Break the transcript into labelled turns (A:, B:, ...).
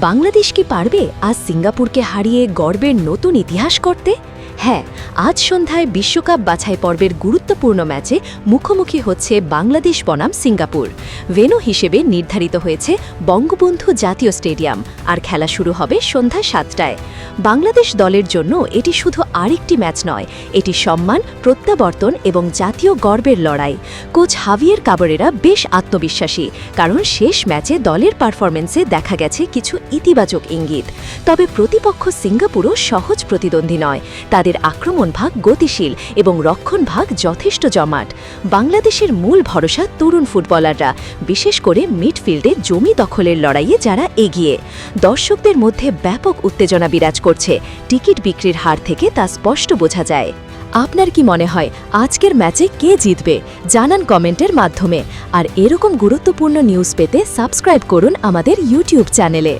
A: বাংলাদেশ কি পারবে আজ সিঙ্গাপুরকে হারিয়ে গর্বের নতুন ইতিহাস করতে হ্যাঁ আজ সন্ধ্যায় বিশ্বকাপ বাছাই পর্বের গুরুত্বপূর্ণ ম্যাচে মুখোমুখি হচ্ছে বাংলাদেশ বনাম সিঙ্গাপুর। ভেনু হিসেবে নির্ধারিত হয়েছে বঙ্গবন্ধু জাতীয় স্টেডিয়াম, আর খেলা শুরু হবে সন্ধ্যা সাতটায়। বাংলাদেশ দলের জন্য এটি শুধু আরেকটি ম্যাচ নয়, এটি সম্মান, প্রত্যাবর্তন এবং জাতীয় গর্বের লড়াই। কোচ হাভিয়ের কাবরেরা বেশ আত্মবিশ্বাসী, কারণ শেষ ম্যাচে দলের পারফরমেন্সে দেখা গেছে কিছু ইতিবাচক ইঙ্গিত। তবে প্রতিপক্ষ সিঙ্গাপুরও সহজ প্রতিদ্বন্দ্বী নয় তাদের আক্রমণ ভাগ গতিশীল এবং রক্ষণ ভাগ যথেষ্ট জমাট। বাংলাদেশের মূল ভরসা তরুণ ফুটবলাররা, বিশেষ করে মিডফিল্ডে জমি দখলের লড়াইয়ে যারা এগিয়ে। দর্শকদের মধ্যে ব্যাপক উত্তেজনা বিরাজ করছে। টিকিট বিক্রির হার থেকে তা স্পষ্ট বোঝা যায়। আপনার কি মনে হয়, আজকের ম্যাচে কে জিতবে? জানান কমেন্টের মাধ্যমে। আর এরকম গুরুত্বপূর্ণ নিউজ পেতে সাবস্ক্রাইব করুন আমাদের ইউটিউব চ্যানেলে।